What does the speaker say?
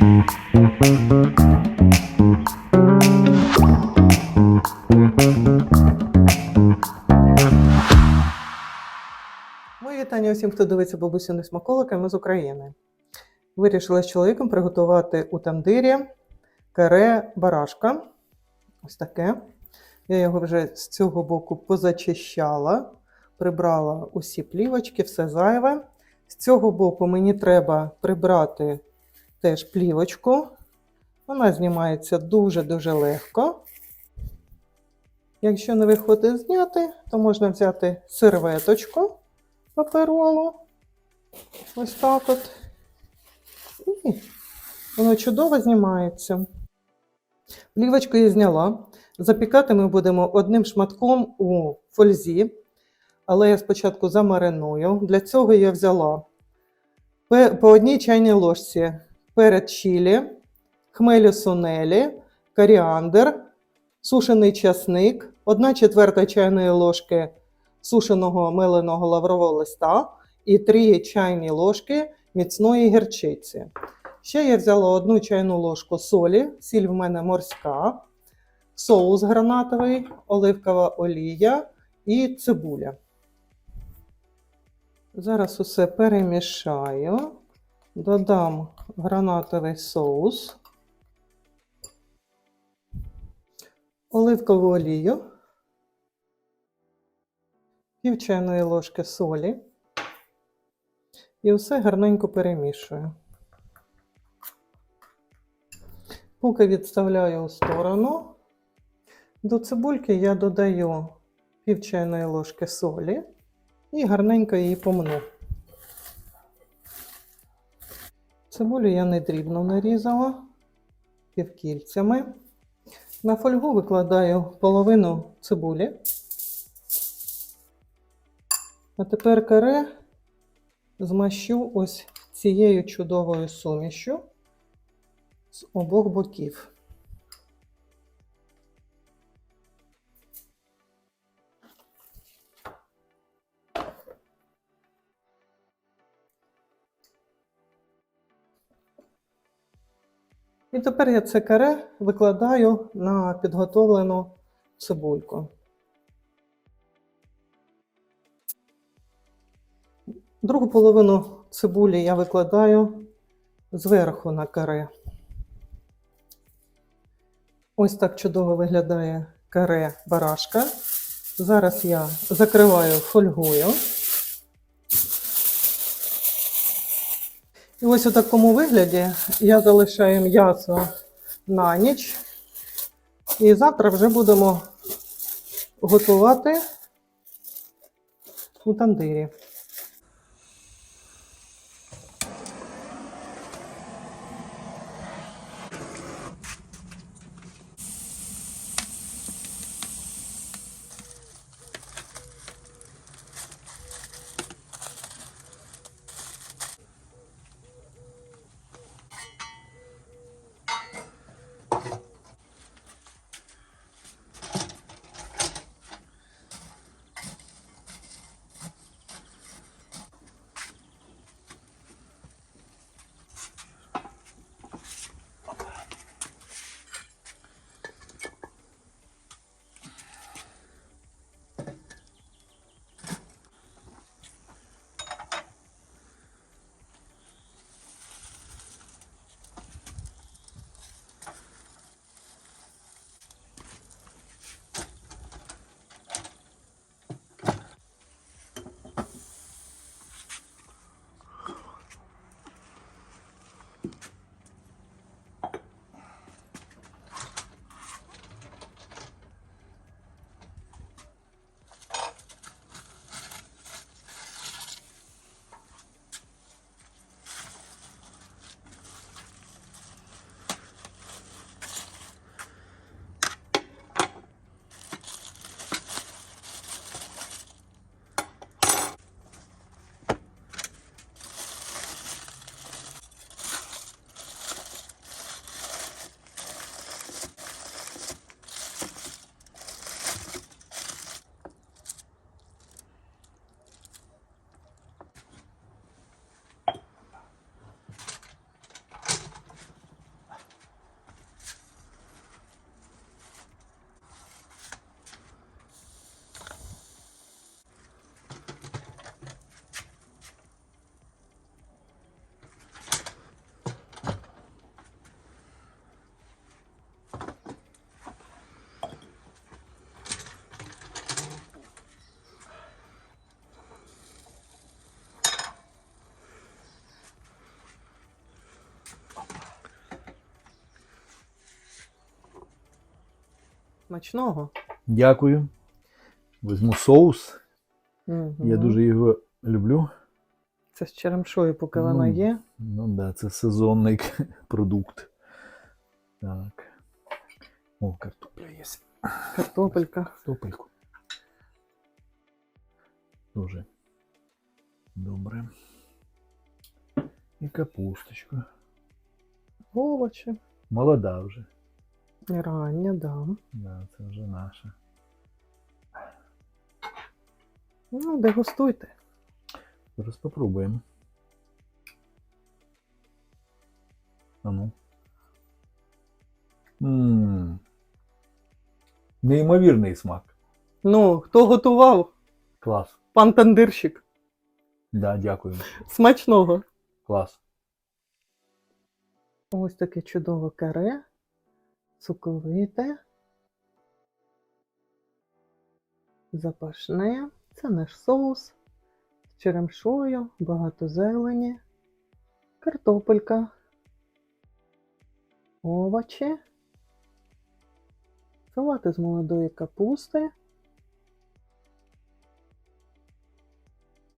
Мої вітання усім, хто дивиться бабусіни смаколики, ми з України. Вирішила з чоловіком приготувати у тандирі каре барашка. Ось таке. Я його вже з цього боку позачищала, прибрала усі плівочки, все зайве. З цього боку мені треба прибрати теж плівочку. Вона знімається дуже-дуже легко. Якщо не виходить зняти, то можна взяти серветочку паперову. Ось так от. І воно чудово знімається. Плівочку я зняла. Запікати ми будемо одним шматком у фользі, але я спочатку замариную. Для цього я взяла по одній чайній ложці перед чилі, хмелю сунелі, коріандр, сушений часник, 1 четверта чайної ложки сушеного меленого лаврового листа і 3 чайні ложки міцної гірчиці. Ще я взяла одну чайну ложку солі, сіль в мене морська, соус гранатовий, оливкова олія і цибуля. Зараз усе перемішаю, додам гранатовий соус, оливкову олію, пів чайної ложки солі і все гарненько перемішую. Поки відставляю у сторону, до цибульки я додаю пів чайної ложки солі і гарненько її помну. Цибулю я не дрібно нарізала півкільцями. На фольгу викладаю половину цибулі. А тепер каре змащу ось цією чудовою сумішю з обох боків. І тепер я це каре викладаю на підготовлену цибульку. Другу половину цибулі я викладаю зверху на каре. Ось так чудово виглядає каре барашка. Зараз я закриваю фольгою. І ось у такому вигляді я залишаю м'ясо на ніч. І завтра вже будемо готувати у тандирі. Смачного. Дякую. Візьму соус. Мгм. Я дуже його люблю. Це з черемшою, поки вона Ну. є. Ну да, це сезонний продукт. Так. О, картопля є. Картопелька. Картопельку. Дуже добре. І капусточка. Овочі. Молода вже. Рання, да. Да, це вже наша. Ну, дегустуйте. Зараз попробуємо. А ну. Ммм. Неймовірний смак. Ну, хто готував? Клас. Пан тандирщик. Да, дякую. Смачного. Клас. Ось таке чудове каре. Соковите. Запашне. Це наш соус. З черемшою, багато зелені, картопелька, овочі, салати з молодої капусти,